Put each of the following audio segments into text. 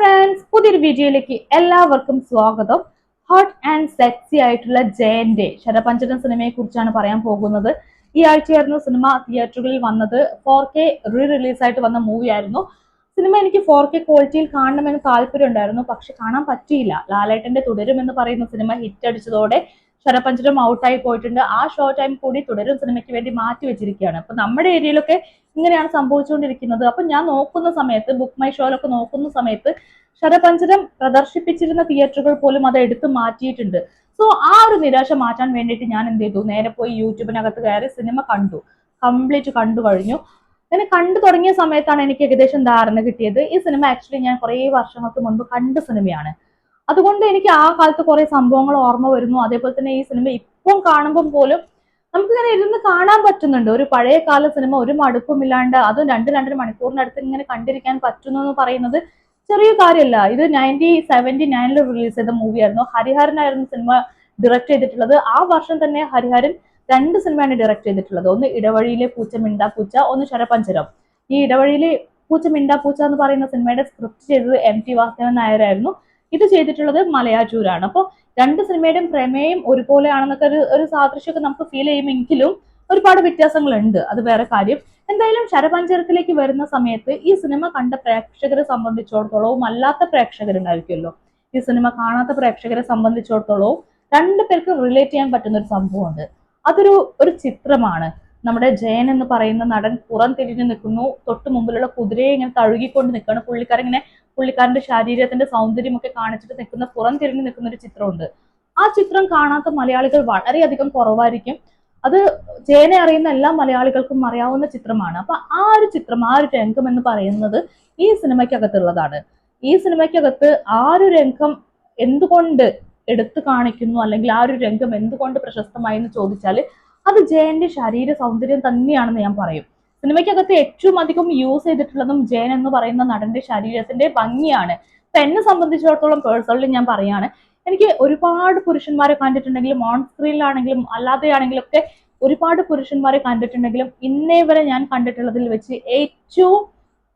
Friends പുതിയൊരു വീഡിയോയിലേക്ക് എല്ലാവർക്കും സ്വാഗതം. ഹോട്ട് ആൻഡ് സെക്സി ആയിട്ടുള്ള ജയന്റെ ശരപഞ്ചന സിനിമയെ കുറിച്ചാണ് പറയാൻ പോകുന്നത്. ഈ ആഴ്ചയായിരുന്നു സിനിമ തിയേറ്ററുകളിൽ വന്നത്. ഫോർ കെ റീ റിലീസായിട്ട് വന്ന മൂവി ആയിരുന്നു. സിനിമ എനിക്ക് ഫോർ കെ ക്വാളിറ്റിയിൽ കാണണമെന്ന് താല്പര്യം ഉണ്ടായിരുന്നു പക്ഷെ കാണാൻ പറ്റിയില്ല. ലാലേട്ടന്റെ തുടരും എന്ന് പറയുന്ന സിനിമ ഹിറ്റ് അടിച്ചതോടെ ശരപഞ്ചരം ഔട്ടായി പോയിട്ടുണ്ട്. ആ ഷോ ടൈം കൂടി തുടരും. സിനിമയ്ക്ക് വേണ്ടി മാറ്റി വെച്ചിരിക്കുകയാണ്. അപ്പൊ നമ്മുടെ ഏരിയയിലൊക്കെ ഇങ്ങനെയാണ് സംഭവിച്ചുകൊണ്ടിരിക്കുന്നത്. അപ്പൊ ഞാൻ നോക്കുന്ന സമയത്ത് ബുക്ക് മൈ ഷോയിലൊക്കെ നോക്കുന്ന സമയത്ത് ശരപഞ്ചരം പ്രദർശിപ്പിച്ചിരുന്ന തിയേറ്ററുകൾ പോലും അത് എടുത്തു മാറ്റിയിട്ടുണ്ട്. സോ ആ ഒരു നിരാശ മാറ്റാൻ വേണ്ടിയിട്ട് ഞാൻ എന്ത് ചെയ്തു? നേരെ പോയി യൂട്യൂബിനകത്ത് കയറി സിനിമ കണ്ടു. കംപ്ലീറ്റ് കണ്ടു കഴിഞ്ഞു. അങ്ങനെ കണ്ടു തുടങ്ങിയ സമയത്താണ് എനിക്ക് ഏകദേശം ധാരണ കിട്ടിയത്. ഈ സിനിമ ആക്ച്വലി ഞാൻ കുറേ വർഷങ്ങൾക്ക് മുൻപ് കണ്ട സിനിമയാണ് അതുകൊണ്ട് എനിക്ക് ആ കാലത്ത് കുറെ സംഭവങ്ങൾ ഓർമ്മ വരുന്നു. അതേപോലെ തന്നെ ഈ സിനിമ ഇപ്പം കാണുമ്പം പോലും നമുക്കിങ്ങനെ ഇരുന്ന് കാണാൻ പറ്റുന്നുണ്ട്. ഒരു പഴയ കാല സിനിമ ഒരു മടുപ്പുമില്ലാണ്ട് അതും രണ്ട് രണ്ടര മണിക്കൂറിനടുത്ത് ഇങ്ങനെ കണ്ടിരിക്കാൻ പറ്റുന്നു എന്ന് പറയുന്നത് ചെറിയ കാര്യമല്ല. ഇത് നയന്റി സെവന്റി നയനിൽ റിലീസ് ചെയ്ത മൂവിയായിരുന്നു. ഹരിഹരനായിരുന്നു സിനിമ ഡിറക്റ്റ് ചെയ്തിട്ടുള്ളത്. ആ വർഷം തന്നെ ഹരിഹരൻ രണ്ട് സിനിമയാണ് ഡയറക്റ്റ് ചെയ്തിട്ടുള്ളത്. ഒന്ന് ഇടവഴിയിലെ പൂച്ച മിണ്ടാ പൂച്ച ഒന്ന് ശരപഞ്ചരം. ഈ ഇടവഴിയിലെ പൂച്ച മിണ്ടാ പൂച്ച എന്ന് പറയുന്ന സിനിമയുടെ സ്ക്രിപ്റ്റ് ചെയ്തത് എം ടി വാസുദേവൻ നായരായിരുന്നു. ഇത് ചെയ്തിട്ടുള്ളത് മലയാറ്റൂരാണ് അപ്പോൾ രണ്ട് സിനിമയുടെയും പ്രമേയം ഒരുപോലെയാണെന്നൊക്കെ ഒരു ഒരു സാദൃശ്യമൊക്കെ നമുക്ക് ഫീൽ ചെയ്യുമെങ്കിലും ഒരുപാട് വ്യത്യാസങ്ങളുണ്ട്. അത് വേറെ കാര്യം. എന്തായാലും ശരപഞ്ചരത്തിലേക്ക് വരുന്ന സമയത്ത് ഈ സിനിമ കണ്ട പ്രേക്ഷകരെ സംബന്ധിച്ചിടത്തോളവും അല്ലാത്ത പ്രേക്ഷകരുണ്ടായിരിക്കുമല്ലോ. ഈ സിനിമ കാണാത്ത പ്രേക്ഷകരെ സംബന്ധിച്ചിടത്തോളവും രണ്ടു പേർക്ക് റിലേറ്റ് ചെയ്യാൻ പറ്റുന്ന ഒരു സംഭവമുണ്ട്. അതൊരു ഒരു ചിത്രമാണ്. നമ്മുടെ ജയൻ എന്ന് പറയുന്ന നടൻ പുറം തിരിഞ്ഞു നിൽക്കുന്നു. തൊട്ട് മുമ്പിലുള്ള കുതിരയെ ഇങ്ങനെ തഴുകിക്കൊണ്ട് നിൽക്കുകയാണ്. പുള്ളിക്കാരൻ ഇങ്ങനെ പുള്ളിക്കാരന്റെ ശാരീരത്തിന്റെ സൗന്ദര്യമൊക്കെ കാണിച്ചിട്ട് നിൽക്കുന്ന പുറം തിരിഞ്ഞു നിൽക്കുന്ന ഒരു ചിത്രമുണ്ട്. ആ ചിത്രം കാണാത്ത മലയാളികൾ വളരെയധികം കുറവായിരിക്കും. അത് ജയനെ അറിയുന്ന എല്ലാ മലയാളികൾക്കും അറിയാവുന്ന ചിത്രമാണ്. അപ്പൊ ആ ഒരു ചിത്രം ആ ഒരു രംഗം എന്ന് പറയുന്നത് ഈ സിനിമയ്ക്കകത്തുള്ളതാണ്. ഈ സിനിമയ്ക്കകത്ത് ആ ഒരു രംഗം എന്തുകൊണ്ട് എടുത്തു കാണിക്കുന്നു? അല്ലെങ്കിൽ ആ ഒരു രംഗം എന്തുകൊണ്ട് പ്രശസ്തമായി എന്ന് ചോദിച്ചാൽ അത് ജയന്റെ ശരീര സൗന്ദര്യം തന്നെയാണെന്ന് ഞാൻ പറയും. സിനിമയ്ക്കകത്ത് ഏറ്റവും അധികം യൂസ് ചെയ്തിട്ടുള്ളതും ജയൻ എന്ന് പറയുന്ന നടന്റെ ശരീരത്തിന്റെ ഭംഗിയാണ്. ഇപ്പൊ എന്നെ സംബന്ധിച്ചിടത്തോളം പേഴ്സണലി ഞാൻ പറയാണ് എനിക്ക് ഒരുപാട് പുരുഷന്മാരെ കണ്ടിട്ടുണ്ടെങ്കിലും ഓൺ സ്ക്രീനിലാണെങ്കിലും അല്ലാതെയാണെങ്കിലും ഒക്കെ ഒരുപാട് പുരുഷന്മാരെ കണ്ടിട്ടുണ്ടെങ്കിലും ഇന്നേ വരെ ഞാൻ കണ്ടിട്ടുള്ളതിൽ വെച്ച് ഏറ്റവും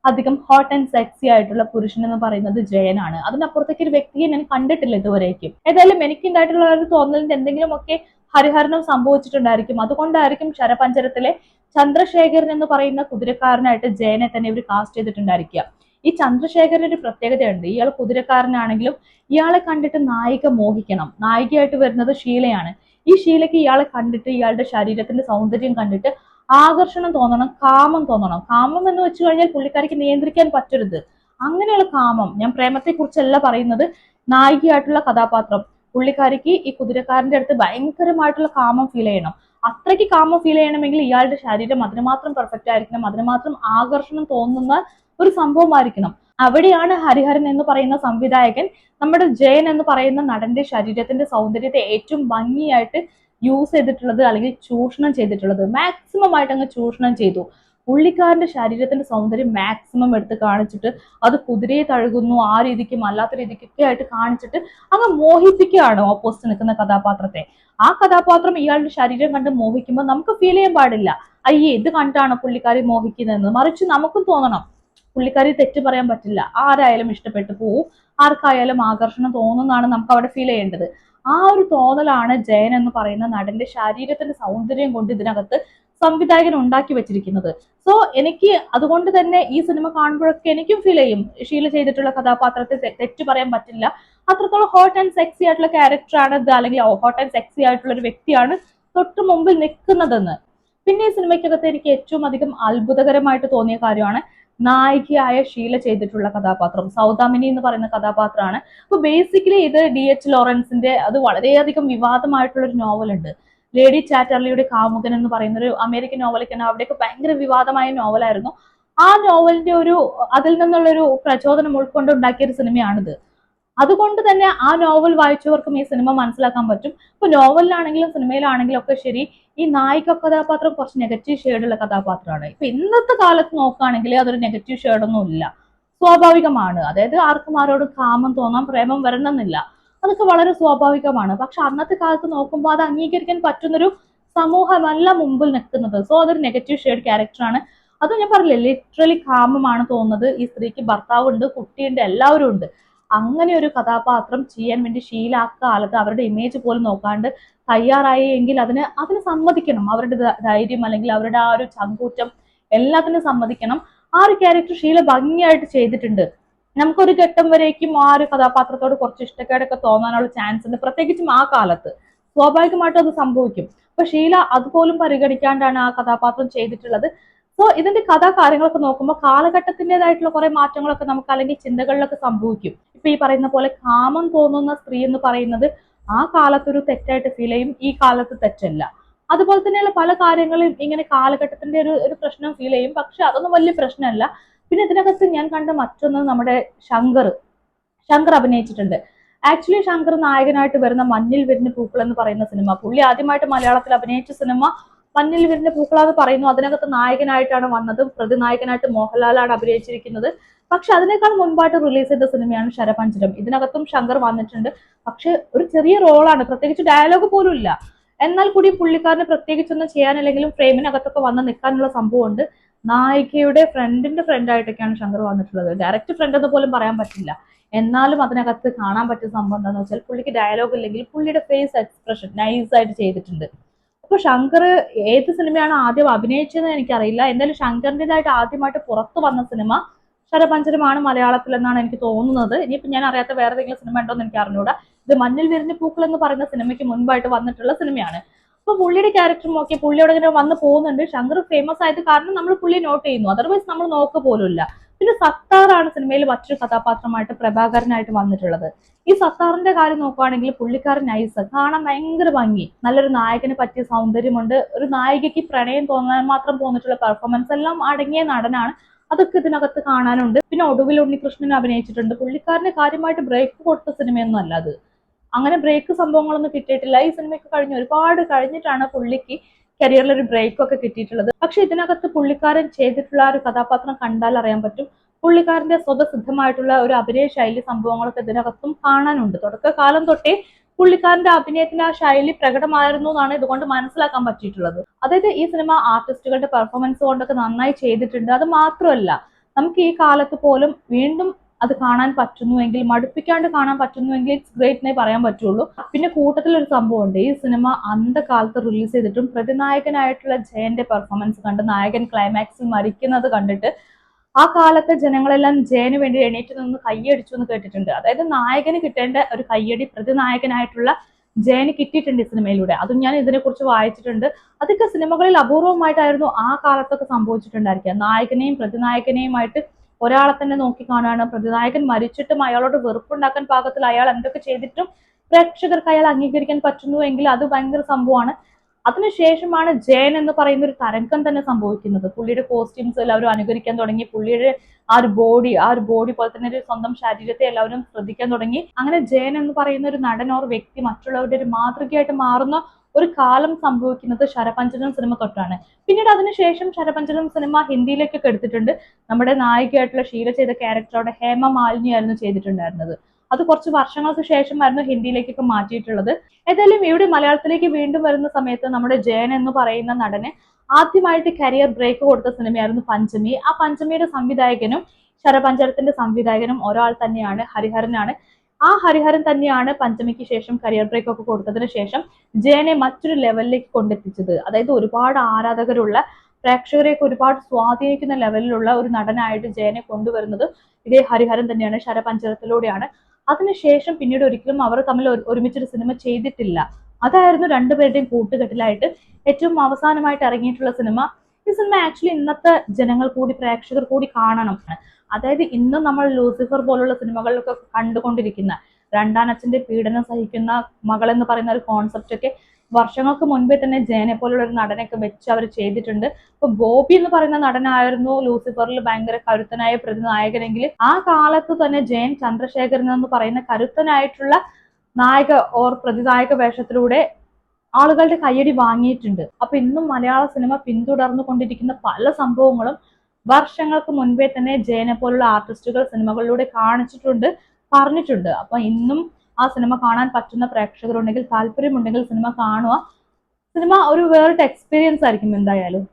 അധികം ഹോട്ട് ആൻഡ് സെക്സി ആയിട്ടുള്ള പുരുഷൻ എന്ന് പറയുന്നത് ജയനാണ്. അതിനപ്പുറത്തേക്ക് ഒരു വ്യക്തിയെ ഞാൻ കണ്ടിട്ടില്ല ഇതുവരേക്കും. ഏതായാലും എനിക്ക് ഉണ്ടായിട്ടുള്ള ഒരു തോന്നലിന്റെ എന്തെങ്കിലുമൊക്കെ ഹരിഹരണം സംഭവിച്ചിട്ടുണ്ടായിരിക്കും. അതുകൊണ്ടായിരിക്കും ശരപഞ്ചരത്തിലെ ചന്ദ്രശേഖരൻ എന്ന് പറയുന്ന കുതിരക്കാരനായിട്ട് ജയനെ തന്നെ ഇവർ കാസ്റ്റ് ചെയ്തിട്ടുണ്ടായിരിക്കുക. ഈ ചന്ദ്രശേഖരൻ ഒരു പ്രത്യേകതയുണ്ട്. ഇയാൾ കുതിരക്കാരനാണെങ്കിലും ഇയാളെ കണ്ടിട്ട് നായിക മോഹിക്കണം. നായികയായിട്ട് വരുന്നത് ഷീലയാണ്. ഈ ഷീലയ്ക്ക് ഇയാളെ കണ്ടിട്ട് ഇയാളുടെ ശരീരത്തിന്റെ സൗന്ദര്യം കണ്ടിട്ട് ആകർഷണം തോന്നണം കാമം തോന്നണം. കാമം എന്ന് വെച്ച് കഴിഞ്ഞാൽ പുള്ളിക്കാരിക്ക് നിയന്ത്രിക്കാൻ പറ്റരുത്. അങ്ങനെയുള്ള കാമം ഞാൻ പ്രേമത്തെ കുറിച്ചല്ല പറയുന്നത് നായികയായിട്ടുള്ള കഥാപാത്രം. പുള്ളിക്കാരിക്ക് ഈ കുതിരക്കാരന്റെ അടുത്ത് ഭയങ്കരമായിട്ടുള്ള കാമം ഫീൽ ചെയ്യണം. അത്രയ്ക്ക് കാമം ഫീൽ ചെയ്യണമെങ്കിൽ ഇയാളുടെ ശരീരം അതിനുമാത്രം പെർഫെക്റ്റ് ആയിരിക്കണം അതിനുമാത്രം ആകർഷണം തോന്നുന്ന ഒരു സംഭവമായിരിക്കണം. അവിടെയാണ് ഹരിഹരൻ എന്ന് പറയുന്ന സംവിധായകൻ നമ്മുടെ ജയൻ എന്ന് പറയുന്ന നടന്റെ ശരീരത്തിന്റെ സൗന്ദര്യത്തെ ഏറ്റവും ഭംഗിയായിട്ട് യൂസ് ചെയ്തിട്ടുള്ളത് അല്ലെങ്കിൽ ചൂഷണം ചെയ്തിട്ടുള്ളത്. മാക്സിമം ആയിട്ട് അങ്ങ് ചൂഷണം ചെയ്തു. പുള്ളിക്കാരന്റെ ശരീരത്തിന്റെ സൗന്ദര്യം മാക്സിമം എടുത്ത് കാണിച്ചിട്ട് അത് കുതിരയെ തഴുകുന്നു ആ രീതിക്കും അല്ലാത്ത രീതിക്കൊക്കെ ആയിട്ട് കാണിച്ചിട്ട് അങ്ങ് മോഹിപ്പിക്കുകയാണ് ഓപ്പോസിറ്റ് നിൽക്കുന്ന കഥാപാത്രത്തെ. ആ കഥാപാത്രം ഇയാളുടെ ശരീരം കണ്ട് മോഹിക്കുമ്പോൾ നമുക്ക് ഫീൽ ചെയ്യാൻ പാടില്ല. അയ്യേ ഇത് കണ്ടാണ് പുള്ളിക്കാരി മോഹിക്കുന്നതെന്ന്? മറിച്ച് നമുക്കും തോന്നണം. പുള്ളിക്കാരി തെറ്റ് പറയാൻ പറ്റില്ല. ആരായാലും ഇഷ്ടപ്പെട്ടു പോവും. ആർക്കായാലും ആകർഷണം തോന്നുന്നതാണ് നമുക്ക് അവിടെ ഫീൽ ചെയ്യേണ്ടത്. ആ ഒരു തോന്നലാണ് ജയൻ എന്ന് പറയുന്ന നടന്റെ ശരീരത്തിന്റെ സൗന്ദര്യം കൊണ്ട് ഇതിനകത്ത് സംവിധായകൻ ഉണ്ടാക്കി വെച്ചിരിക്കുന്നത്. സോ എനിക്ക് അതുകൊണ്ട് തന്നെ ഈ സിനിമ കാണുമ്പോഴൊക്കെ എനിക്കും ഫീൽ ചെയ്യും. ഷീല ചെയ്തിട്ടുള്ള കഥാപാത്രത്തെ തെറ്റ് പറയാൻ പറ്റില്ല. അത്രത്തോളം ഹോട്ട് ആൻഡ് സെക്സി ആയിട്ടുള്ള ക്യാരക്ടറാണ് ഇത്. അല്ലെങ്കിൽ ഹോട്ട് ആൻഡ് സെക്സി ആയിട്ടുള്ള ഒരു വ്യക്തിയാണ് തൊട്ട് മുമ്പിൽ നിൽക്കുന്നതെന്ന്. പിന്നെ ഈ സിനിമയ്ക്കകത്ത് എനിക്ക് ഏറ്റവും അധികം അത്ഭുതകരമായിട്ട് തോന്നിയ കാര്യമാണ് നായികയായ ഷീല ചെയ്തിട്ടുള്ള കഥാപാത്രം. സൗദാമിനി എന്ന് പറയുന്ന കഥാപാത്രമാണ്. അപ്പൊ ബേസിക്കലി ഇത് ഡി എച്ച് ലോറൻസിന്റെ അത് വളരെയധികം വിവാദമായിട്ടുള്ള ഒരു നോവൽ ഉണ്ട്. ലേഡി ചാറ്റർലിയുടെ കാമുകൻ എന്ന് പറയുന്ന ഒരു അമേരിക്കൻ നോവലൊക്കെയാണ് അവിടെയൊക്കെ ഭയങ്കര വിവാദമായ നോവലായിരുന്നു. ആ നോവലിന്റെ ഒരു അതിൽ നിന്നുള്ളൊരു പ്രചോദനം ഉൾക്കൊണ്ട് ഉണ്ടാക്കിയ ഒരു സിനിമയാണിത്. അതുകൊണ്ട് തന്നെ ആ നോവൽ വായിച്ചവർക്കും ഈ സിനിമ മനസ്സിലാക്കാൻ പറ്റും. ഇപ്പൊ നോവലിലാണെങ്കിലും സിനിമയിലാണെങ്കിലും ഒക്കെ ശരി ഈ നായിക കഥാപാത്രം കുറച്ച് നെഗറ്റീവ് ഷെയ്ഡുള്ള കഥാപാത്രമാണ്. ഇപ്പൊ ഇന്നത്തെ കാലത്ത് നോക്കുകയാണെങ്കിൽ അതൊരു നെഗറ്റീവ് ഷെയ്ഡൊന്നും ഇല്ല സ്വാഭാവികമാണ്. അതായത് ആർക്കും ആരോടും കാമം തോന്നാം പ്രേമം വരണമെന്നില്ല. അതൊക്കെ വളരെ സ്വാഭാവികമാണ്. പക്ഷെ അന്നത്തെ കാലത്ത് നോക്കുമ്പോൾ അത് അംഗീകരിക്കാൻ പറ്റുന്നൊരു സമൂഹമല്ല മുമ്പിൽ നിൽക്കുന്നത്. സോ അതൊരു നെഗറ്റീവ് ഷെയ്ഡ് ക്യാരക്ടറാണ് അത് ഞാൻ പറഞ്ഞില്ലേ ലിറ്ററലി കാമമാണ് തോന്നുന്നത്. ഈ സ്ത്രീക്ക് ഭർത്താവുണ്ട് കുട്ടിയുണ്ട് എല്ലാവരും ഉണ്ട്. അങ്ങനെ ഒരു കഥാപാത്രം ചെയ്യാൻ വേണ്ടി ഷീല ആ കാലത്ത് അവരുടെ ഇമേജ് പോലും നോക്കാണ്ട് തയ്യാറായി എങ്കിൽ അതിന് അതിന് സമ്മതിക്കണം. അവരുടെ ധൈര്യം അല്ലെങ്കിൽ അവരുടെ ആ ഒരു ചങ്കൂറ്റം എല്ലാത്തിനും സമ്മതിക്കണം. ആ ഒരു ക്യാരക്ടർ ഷീല ഭംഗിയായിട്ട് ചെയ്തിട്ടുണ്ട്. നമുക്കൊരു ഘട്ടം വരേക്കും ആ ഒരു കഥാപാത്രത്തോട് കുറച്ച് ഇഷ്ടക്കേടൊക്കെ തോന്നാനുള്ള ചാൻസ് ഉണ്ട്. പ്രത്യേകിച്ചും ആ കാലത്ത്. സ്വാഭാവികമായിട്ടും അത് സംഭവിക്കും. അപ്പൊ ഷീല അതുപോലും പരിഗണിക്കാണ്ടാണ് ആ കഥാപാത്രം ചെയ്തിട്ടുള്ളത്. സോ ഇതിന്റെ കഥാ കാര്യങ്ങളൊക്കെ നോക്കുമ്പോൾ കാലഘട്ടത്തിന്റെതായിട്ടുള്ള കുറെ മാറ്റങ്ങളൊക്കെ നമുക്ക് അല്ലെങ്കിൽ ചിന്തകളിലൊക്കെ സംഭവിക്കും. ഇപ്പൊ ഈ പറയുന്ന പോലെ കാമം തോന്നുന്ന സ്ത്രീ എന്ന് പറയുന്നത് ആ കാലത്തൊരു തെറ്റായിട്ട് ഫീൽ ചെയ്യും ഈ കാലത്ത് തെറ്റല്ല. അതുപോലെ തന്നെയുള്ള പല കാര്യങ്ങളും ഇങ്ങനെ കാലഘട്ടത്തിന്റെ ഒരു ഒരു പ്രശ്നം ഫീൽ ചെയ്യും. പക്ഷെ അതൊന്നും വലിയ പ്രശ്നമല്ല. പിന്നെ ഇതിനകത്ത് ഞാൻ കണ്ട മറ്റൊന്ന് നമ്മുടെ ശങ്കർ. ശങ്കർ അഭിനയിച്ചിട്ടുണ്ട്. ആക്ച്വലി ശങ്കർ നായകനായിട്ട് വരുന്ന മഞ്ഞിൽ വിരിഞ്ഞ പൂക്കൾ എന്ന് പറയുന്ന സിനിമ. പുള്ളി ആദ്യമായിട്ട് മലയാളത്തിൽ അഭിനയിച്ച സിനിമ മഞ്ഞിൽ വിരിഞ്ഞ പൂക്കളാന്ന് പറയുന്നു. അതിനകത്ത് നായകനായിട്ടാണ് വന്നത്. പ്രതിനായകനായിട്ട് മോഹൻലാലാണ് അഭിനയിച്ചിരിക്കുന്നത്. പക്ഷെ അതിനേക്കാൾ മുൻപായിട്ട് റിലീസ് ചെയ്ത സിനിമയാണ് ശരപഞ്ചരം. ഇതിനകത്തും ശങ്കർ വന്നിട്ടുണ്ട്. പക്ഷെ ഒരു ചെറിയ റോളാണ് പ്രത്യേകിച്ച് ഡയലോഗ് പോലും ഇല്ല. എന്നാൽ കൂടി പുള്ളിക്കാരന് പ്രത്യേകിച്ചൊന്നും ചെയ്യാനില്ലെങ്കിലും ഫ്രെയിമിനകത്തൊക്കെ വന്ന് നിൽക്കാനുള്ള സംഭവമുണ്ട്. നായികയുടെ ഫ്രണ്ടിന്റെ ഫ്രണ്ട് ആയിട്ടൊക്കെയാണ് ശങ്കർ വന്നിട്ടുള്ളത്. ഡയറക്റ്റ് ഫ്രണ്ട് എന്ന് പോലും പറയാൻ പറ്റില്ല. എന്നാലും അതിനകത്ത് കാണാൻ പറ്റിയ സംഭവം എന്താണെന്ന് വെച്ചാൽ പുള്ളിക്ക് ഡയലോഗ് ഇല്ലെങ്കിൽ പുള്ളിയുടെ ഫേസ് എക്സ്പ്രഷൻ നൈസ് ആയിട്ട് ചെയ്തിട്ടുണ്ട്. അപ്പൊ ശങ്കർ ഏത് സിനിമയാണ് ആദ്യം അഭിനയിച്ചതെന്ന് എനിക്കറിയില്ല. എന്തായാലും ശങ്കറിന്റെതായിട്ട് ആദ്യമായിട്ട് പുറത്തു വന്ന സിനിമ ശരപഞ്ചരമാണ് മലയാളത്തിൽ എന്നാണ് എനിക്ക് തോന്നുന്നത്. ഇനിയിപ്പോ ഞാൻ അറിയാത്ത വേറെ ഏതെങ്കിലും സിനിമ ഉണ്ടോ എന്ന് എനിക്ക് അറിഞ്ഞൂടാ. ഇത് മഞ്ഞിൽ വിരിഞ്ഞ പൂക്കൾ എന്ന് പറയുന്ന സിനിമയ്ക്ക് മുൻപായിട്ട് വന്നിട്ടുള്ള സിനിമയാണ്. അപ്പൊ പുള്ളിയുടെ ക്യാരക്ടറും ഒക്കെ പുള്ളിയോട് ഇങ്ങനെ വന്ന് പോകുന്നുണ്ട്. ശങ്കർ ഫേമസ് ആയത് കാരണം നമ്മൾ പുള്ളി നോട്ട് ചെയ്യുന്നു. അതർവൈസ് നമ്മൾ നോക്ക പോലുമില്ല. പിന്നെ സത്താറാണ് സിനിമയിൽ മറ്റൊരു കഥാപാത്രമായിട്ട് പ്രഭാകരനായിട്ട് വന്നിട്ടുള്ളത്. ഈ സത്താറിന്റെ കാര്യം നോക്കുവാണെങ്കിൽ പുള്ളിക്കാരൻ നൈസ്. കാണാൻ ഭയങ്കര ഭംഗി. നല്ലൊരു നായകന് പറ്റിയ സൗന്ദര്യമുണ്ട്. ഒരു നായികയ്ക്ക് പ്രണയം തോന്നാൻ മാത്രം പോന്നിട്ടുള്ള പെർഫോമൻസ് എല്ലാം അടങ്ങിയ നടനാണ്. അതൊക്കെ ഇതിനകത്ത് കാണാനുണ്ട്. പിന്നെ ഒടുവിൽ ഉണ്ണികൃഷ്ണൻ അഭിനയിച്ചിട്ടുണ്ട്. പുള്ളിക്കാരന് കാര്യമായിട്ട് ബ്രേക്ക് കൊടുത്ത സിനിമയൊന്നും അല്ല അത്. അങ്ങനെ ബ്രേക്ക് സംഭവങ്ങളൊന്നും കിട്ടിയിട്ടില്ല. ഈ സിനിമയ്ക്ക് കഴിഞ്ഞ് ഒരുപാട് കഴിഞ്ഞിട്ടാണ് പുള്ളിക്ക് കരിയറിൽ ഒരു ബ്രേക്ക് ഒക്കെ കിട്ടിയിട്ടുള്ളത്. പക്ഷെ ഇതിനകത്ത് പുള്ളിക്കാരൻ ചെയ്തിട്ടുള്ള ഒരു കഥാപാത്രം കണ്ടാൽ അറിയാൻ പറ്റും. പുള്ളിക്കാരന്റെ സ്വതസിദ്ധമായിട്ടുള്ള ഒരു അഭിനയ ശൈലി സംഭവങ്ങളൊക്കെ ഇതിനകത്തും കാണാനുണ്ട്. തുടക്കകാലം തൊട്ടേ പുള്ളിക്കാരന്റെ അഭിനയത്തിന്റെ ആ ശൈലി പ്രകടമായിരുന്നു എന്നാണ് ഇതുകൊണ്ട് മനസ്സിലാക്കാൻ പറ്റിയിട്ടുള്ളത്. അതായത് ഈ സിനിമ ആർട്ടിസ്റ്റുകളുടെ പെർഫോമൻസ് കൊണ്ടൊക്കെ നന്നായി ചെയ്തിട്ടുണ്ട്. അത് മാത്രമല്ല നമുക്ക് ഈ കാലത്ത് പോലും വീണ്ടും അത് കാണാൻ പറ്റുന്നുവെങ്കിൽ മടുപ്പിക്കാണ്ട് കാണാൻ പറ്റുന്നുവെങ്കിൽ ഇറ്റ്സ് ഗ്രേറ്റ് എന്നേ പറയാൻ പറ്റുള്ളൂ. പിന്നെ കൂട്ടത്തിൽ ഒരു സംഭവമുണ്ട്. ഈ സിനിമ അന്ധകാലത്ത് റിലീസ് ചെയ്തിട്ടും പ്രതിനായകനായിട്ടുള്ള ജയന്റെ പെർഫോമൻസ് കണ്ട് നായകൻ ക്ലൈമാക്സിൽ മരിക്കുന്നത് കണ്ടിട്ട് ആ കാലത്തെ ജനങ്ങളെല്ലാം ജയന് വേണ്ടി എണീറ്റ് നിന്ന് കയ്യടിച്ചു എന്ന് കേട്ടിട്ടുണ്ട്. അതായത് നായകന് കിട്ടേണ്ട ഒരു കയ്യടി പ്രതിനായകനായിട്ടുള്ള ജയന് കിട്ടിയിട്ടുണ്ട് ഈ സിനിമയിലൂടെ. അതും ഞാൻ ഇതിനെക്കുറിച്ച് വായിച്ചിട്ടുണ്ട്. അതൊക്കെ സിനിമകളിൽ അപൂർവമായിട്ടായിരുന്നു ആ കാലത്തൊക്കെ സംഭവിച്ചിട്ടുണ്ടായിരിക്കുക. നായകനെയും പ്രതിനായകനെയുമായിട്ട് ഒരാളെ തന്നെ നോക്കി കാണുകയാണ് പ്രതിനായകൻ മരിച്ചിട്ടും അയാളോട് വെറുപ്പുണ്ടാക്കാൻ പാകത്തിൽ അയാൾ എന്തൊക്കെ ചെയ്തിട്ടും പ്രേക്ഷകർക്ക് അയാൾ അംഗീകരിക്കാൻ പറ്റുന്നു എങ്കിൽ അത് ഭയങ്കര സംഭവമാണ്. അതിനുശേഷമാണ് ജയൻ എന്ന് പറയുന്ന ഒരു തരംഗം തന്നെ സംഭവിക്കുന്നത്. പുള്ളിയുടെ കോസ്റ്റ്യൂംസ് എല്ലാവരും അനുകരിക്കാൻ തുടങ്ങി. പുള്ളിയുടെ ആ ഒരു ബോഡി ആ ഒരു ബോഡി പോലെ തന്നെ ഒരു സ്വന്തം ശരീരത്തെ എല്ലാവരും ശ്രദ്ധിക്കാൻ തുടങ്ങി. അങ്ങനെ ജയൻ എന്ന് പറയുന്ന ഒരു നടൻ ഓർ വ്യക്തി മറ്റുള്ളവരുടെ ഒരു മാതൃകയായിട്ട് മാറുന്ന ഒരു കാലം സംഭവിക്കുന്നത് ശരപഞ്ചനം സിനിമ തൊട്ടാണ്. പിന്നീട് അതിനുശേഷം ശരപഞ്ചനം സിനിമ ഹിന്ദിയിലേക്കൊക്കെ എടുത്തിട്ടുണ്ട്. നമ്മുടെ നായികയായിട്ടുള്ള ഷീല ചെയ്ത ക്യാരക്ടറോടെ ഹേമ മാലിനി ആയിരുന്നു ചെയ്തിട്ടുണ്ടായിരുന്നത്. അത് കുറച്ച് വർഷങ്ങൾക്ക് ശേഷമായിരുന്നു ഹിന്ദിയിലേക്കൊക്കെ മാറ്റിയിട്ടുള്ളത്. ഏതായാലും ഇവിടെ മലയാളത്തിലേക്ക് വീണ്ടും വരുന്ന സമയത്ത് നമ്മുടെ ജയൻ എന്ന് പറയുന്ന നടന് ആദ്യമായിട്ട് കരിയർ ബ്രേക്ക് കൊടുത്ത സിനിമയായിരുന്നു പഞ്ചമി. ആ പഞ്ചമിയുടെ സംവിധായകനും ശരപഞ്ചരത്തിന്റെ സംവിധായകനും ഒരാൾ തന്നെയാണ് ഹരിഹരനാണ്. ആ ഹരിഹരൻ തന്നെയാണ് പഞ്ചമിക്ക് ശേഷം കരിയർ ബ്രേക്ക് ഒക്കെ കൊടുത്തതിന് ശേഷം ജയനെ മറ്റൊരു ലെവലിലേക്ക് കൊണ്ടെത്തിച്ചത്. അതായത് ഒരുപാട് ആരാധകരുള്ള പ്രേക്ഷകരെയൊക്കെ ഒരുപാട് സ്വാധീനിക്കുന്ന ലെവലിലുള്ള ഒരു നടനായിട്ട് ജയനെ കൊണ്ടുവരുന്നത് ഇതേ ഹരിഹരൻ തന്നെയാണ് ശരപഞ്ചരത്തിലൂടെയാണ് അതിനുശേഷം പിന്നീട് ഒരിക്കലും അവർ തമ്മിൽ ഒരു- ഒരുമിച്ചൊരു സിനിമ ചെയ്തിട്ടില്ല. അതായിരുന്നു രണ്ടുപേരുടെയും കൂട്ടുകെട്ടിലായിട്ട് ഏറ്റവും അവസാനമായിട്ട് ഇറങ്ങിയിട്ടുള്ള സിനിമ ഈ സിനിമ ആക്ച്വലി ഇന്നത്തെ ജനങ്ങൾ കൂടി പ്രേക്ഷകർ കൂടി കാണണം. അതായത് ഇന്നും നമ്മൾ ലൂസിഫർ പോലുള്ള സിനിമകളിലൊക്കെ കണ്ടുകൊണ്ടിരിക്കുന്ന രണ്ടാനച്ഛന്റെ പീഡനം സഹിക്കുന്ന മകൾ എന്ന് പറയുന്ന ഒരു കോൺസെപ്റ്റ് ഒക്കെ വർഷങ്ങൾക്ക് മുൻപേ തന്നെ ജയനെ പോലുള്ള ഒരു നടനൊക്കെ വെച്ച് അവർ ചെയ്തിട്ടുണ്ട്. അപ്പൊ ബോബി എന്ന് പറയുന്ന നടനായിരുന്നു ലൂസിഫറിൽ ഭയങ്കര കരുത്തനായ പ്രതിനായകനെങ്കിൽ ആ കാലത്ത് തന്നെ ജയൻ ചന്ദ്രശേഖരൻ എന്ന് പറയുന്ന കരുത്തനായിട്ടുള്ള നായക ഓർ പ്രതിനായക വേഷത്തിലൂടെ ആളുകളുടെ കയ്യടി വാങ്ങിയിട്ടുണ്ട്. അപ്പൊ ഇന്നും മലയാള സിനിമ പിന്തുടർന്നു കൊണ്ടിരിക്കുന്ന പല സംഭവങ്ങളും വർഷങ്ങൾക്ക് മുൻപേ തന്നെ ജയനെ പോലുള്ള ആർട്ടിസ്റ്റുകൾ സിനിമകളിലൂടെ കാണിച്ചിട്ടുണ്ട് പറഞ്ഞിട്ടുണ്ട്. അപ്പൊ ഇന്നും ആ സിനിമ കാണാൻ പറ്റുന്ന പ്രേക്ഷകരുണ്ടെങ്കിൽ താല്പര്യമുണ്ടെങ്കിൽ സിനിമ കാണുക. സിനിമ ഒരു വേറിട്ട എക്സ്പീരിയൻസ് ആയിരിക്കും എന്തായാലും.